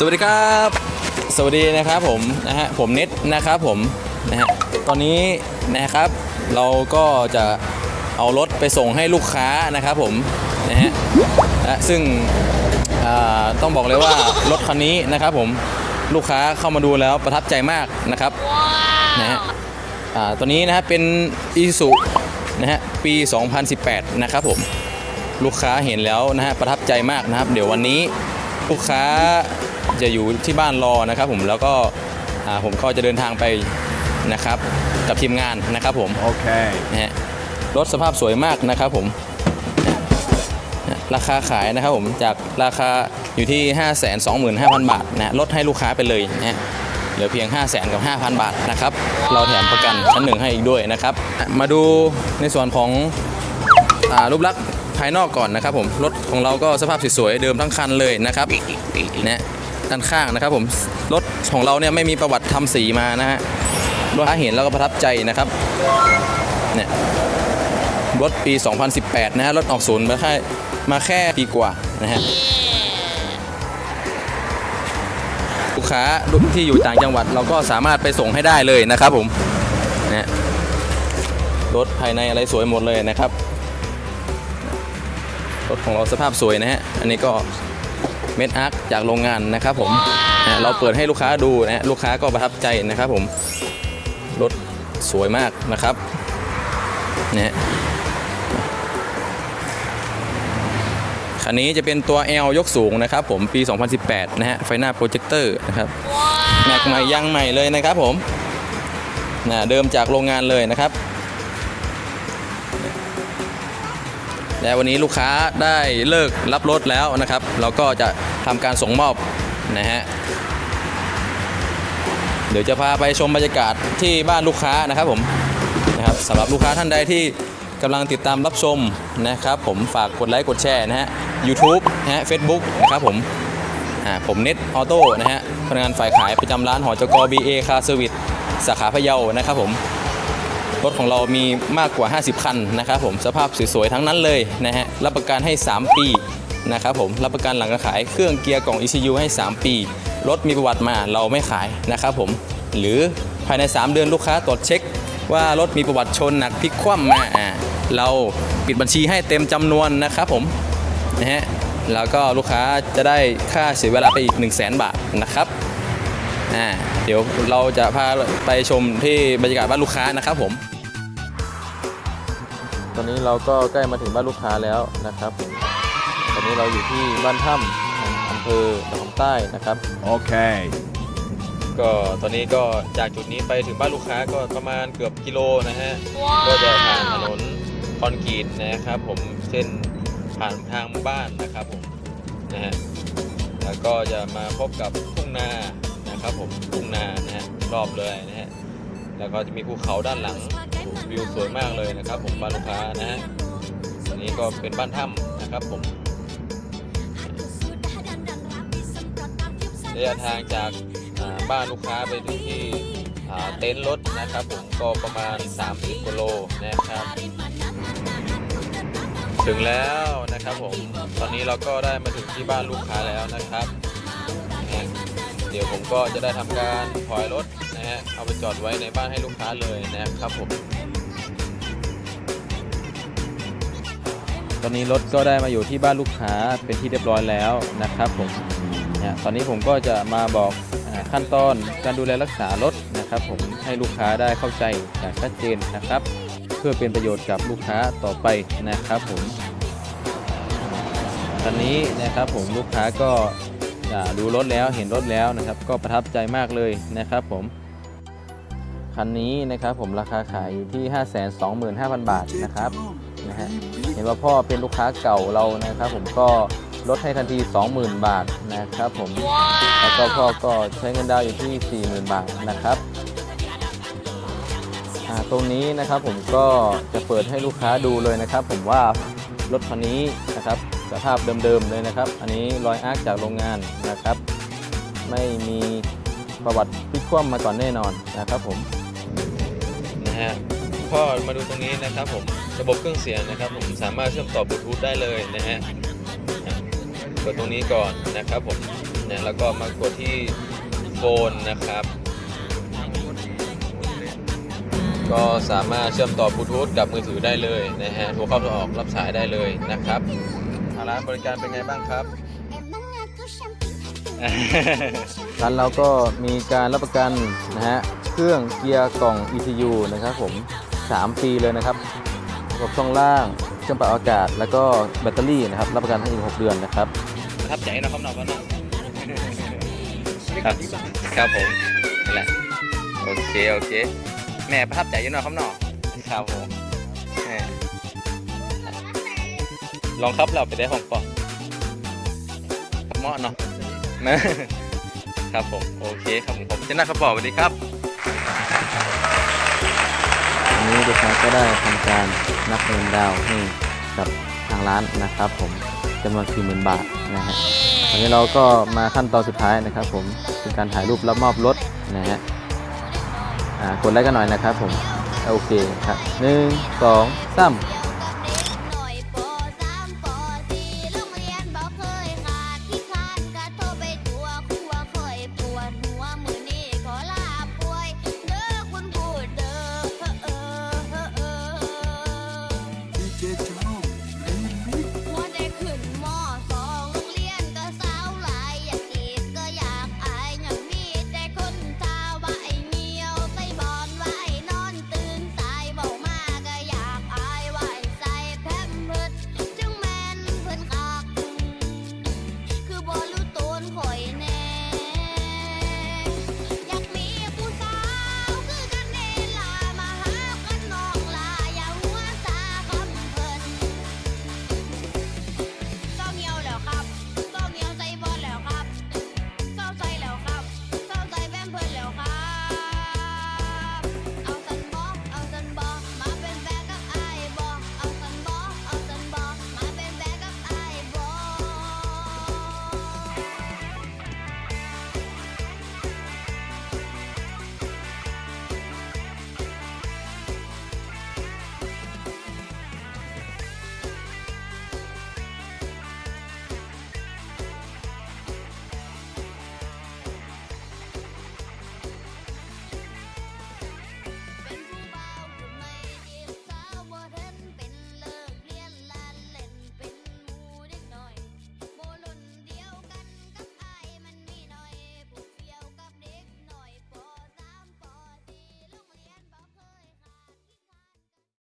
สวัสดีครับ สวัสดีนะครับผมนะฮะผมเน็ตนะครับผมนะฮะตอนนี้นะครับเราก็จะเอารถไปส่งให้ลูกค้านะครับผมนะฮะนะซึ่งอ่าต้องบอกเลยว่ารถคันนี้นะครับผมลูกค้าเข้ามาดูแล้วประทับใจมากนะครับนะฮะอ่าตัวนี้นะฮะเป็น i s u นะฮะปี 2018 นะครับผมลูกค้าเห็นแล้วนะฮะประทับใจมากนะครับ เดี๋ยววันนี้ ลูกค้าจะอยู่ที่บ้านรอนะครับผมแล้วก็อ่าผมก็จะเดินทางไปนะครับกับทีมงานนะครับผม Okay. นะฮะรถสภาพสวยมากนะครับผมนะราคาขายนะครับผมจากราคาอยู่ที่ 5 2 5 0 0 0 บาทนะลดให้ลูกค้าไปเลยนะฮะเหลือเพียง 5 0 0 0 0 0กับ 5,000 บาทนะครับเราแถมประกันชั้นหนึ่งให้อีกด้วยนะครับ มาดูในส่วนของอารูปลักษณ์ ภายนอกก่อนนะครับผมรถของเราก็สภาพสวยๆเดิมทั้งคันเลยนะครับเนะด้านข้างนะครับผมรถของเราเนี่ยไม่มีประวัติทำสีมานะฮะลูกค้าเห็นแล้วก็ประทับใจนะครับเนี่ยรถปี 2018 นะฮะรถออกศูนย์มาแค่มาแค่ปีกว่านะฮะลูกค้าที่อยู่ต่างจังหวัดเราก็สามารถไปส่งให้ได้เลยนะครับผมนะฮะรถภายในอะไรสวยหมดเลยนะครับ รถของเราสภาพสวยนะฮะ อันนี้ก็เม็ดอาร์คจากโรงงานนะครับผมนะฮะเราเปิดให้ลูกค้าดูนะฮะลูกค้าก็ประทับใจนะครับผม รถสวยมากนะครับนะฮะคันนี้จะเป็นตัว L ยกสูงนะครับผมปี 2018 นะฮะ ไฟหน้าโปรเจคเตอร์นะครับแม็กใหม่ยังใหม่เลยนะครับผมนะเดิมจากโรงงานเลยนะครับ และวันนี้ลูกค้าได้เลิกรับรถแล้วนะครับ เราก็จะทำการส่งมอบนะฮะเดี๋ยวจะพาไปชมบรรยากาศที่บ้านลูกค้านะครับผมนะครับสำหรับลูกค้าท่านใดที่กำลังติดตามรับชมนะครับ ผมฝากกดไลค์กดแชร์นะฮะ YouTube นะฮะ Facebook นะครับผมอ่าผมเน็ตออโต้นะฮะพนักงานฝ่ายขายประจำร้านหอจก BA คาเซอร์วิสสาขาพะเยานะครับผม รถของเรามีมากกว่า 50 คันนะครับผมสภาพสวยๆทั้งนั้นเลยนะฮะรับประกันให้ 3 ปีนะครับผมรับประกันหลังการขายเครื่องเกียร์กล่อง ECU ให้ 3 ปี รถมีประวัติมาเราไม่ขายนะครับผมหรือภายใน 3 เดือนลูกค้าตรวจเช็ค ว่ารถมีประวัติชนหนักพลิกคว่ำมาเราปิดบัญชีให้เต็มจำนวนนะครับผมนะฮะแล้วก็ลูกค้าจะได้ค่าเสียเวลาไปอีก 1 0 0 0 0แบาทนะครับอ่า เดี๋ยวเราจะพาไปชมที่บรรยากาศบ้านลูกค้านะครับผม ตอนนี้เราก็ใกล้มาถึงบ้านลูกค้าแล้วนะครับผมตอนนี้เราอยู่ที่บ้านถ้ำอำเภอหนองใต้นะครับ Okay. ก็ตอนนี้ก็จากจุดนี้ไปถึงบ้านลูกค้าก็ประมาณเกือบกิโลนะฮะ ก็จะผ่านถนนคอนกรีตนะครับผมเส้นผ่านทางหมู่บ้านนะครับผมนะฮะแล้วก็จะมาพบกับทุ่งนา นะครับผมทุ่งนานะฮะรอบเลยนะฮะแล้วก็จะมีภูเขาด้านหลังวิวสวยมากเลยนะครับ ผมบ้านลูกค้านะฮะอันนี้ก็เป็นบ้านถ้ำนะครับผมระยะทางจากบ้านลูกค้าไปถึงที่เต็นท์รถนะครับ ผมก็ประมาณ 30กิโลนะครับ ถึงแล้วนะครับผมตอนนี้เราก็ได้มาถึงที่บ้านลูกค้าแล้วนะครับ ดี๋ยวผมก็จะได้ทำการถอยรถนะฮะเอาไปจอดไว้ในบ้านให้ลูกค้าเลยนะครับผม ตอนนี้รถก็ได้มาอยู่ที่บ้านลูกค้าเป็นที่เรียบร้อยแล้วนะครับผมนะตอนนี้ผมก็จะมาบอกขั้นตอนการดูแลรักษารถนะครับ ผมให้ลูกค้าได้เข้าใจอย่างชัดเจนนะครับ เพื่อเป็นประโยชน์กับลูกค้าต่อไปนะครับผมตอนนี้นะครับผมลูกค้าก็ ดูรถแล้วเห็นรถแล้วนะครับ ก็ประทับใจมากเลยนะครับผม คันนี้นะครับผมราคาขายอยู่ที่ 525,000 บาทนะครับนะฮะเห็นว่าพ่อเป็นลูกค้าเก่าเรานะครับผมก็ลดให้ทันที 20,000 บาทนะครับผม แล้วก็พ่อก็ใช้เงินดาวน์อยู่ที่ 40,000 บาทนะครับตรงนี้นะครับผมก็จะเปิดให้ลูกค้าดูเลยนะครับ ผมว่า รถคันนี้นะครับสภาพเดิมๆเลยนะครับ อันนี้รอยอาร์คจากโรงงานนะครับ ไม่มีประวัติพลิกคว่ำมาก่อนแน่นอนนะครับผมนะฮะพ่อมาดูตรงนี้นะครับผมระบบเครื่องเสียงนะครับผมสามารถเชื่อมต่อบลูทูธได้เลยนะฮะกดตรงนี้ก่อนนะครับผมเนี่ยแล้วก็มากดที่โฟนนะครับ ก็สามารถเชื่อมต่อบลูทูธกับมือถือได้เลยนะฮะโทรเข้าโทรออกรับสายได้เลยนะครับทางร้านบริการเป็นไงบ้างครับ ร้านเราก็มีการรับประกันนะฮะเครื่องเกียร์กล่อง ECU นะครับผม 3 ปีเลยนะครับระบบช่องล่างเครื่องปรับอากาศ แล้วก็แบตเตอรี่นะครับรับประกันให้อีก 6 เดือนนะครับประทับใจนะครับน้องน้องครับครับผมนั่นแหละโอเค โอเค แม่ประทับใจอยังน้อยครับน้องครับผมแม่ลองครับเราไปได้ห้องก่อนเหมาะเนาะนะครับผม โอเคครับผมผมเจนนะครับบอกสวัสดีครับวันนี้ลูกค้าก็ได้ทำการนับเงินดาวน์ให้กับทางร้านนะครับผมจำนวน40,000 บาทนะฮะตอนนี้เราก็มาขั้นตอนสุดท้ายนะครับผมคือการถ่ายรูปรับมอบรถนะฮะอ่า กดไลค์กันหน่อยนะครับผม โอเคครับหนึ่งสองสาม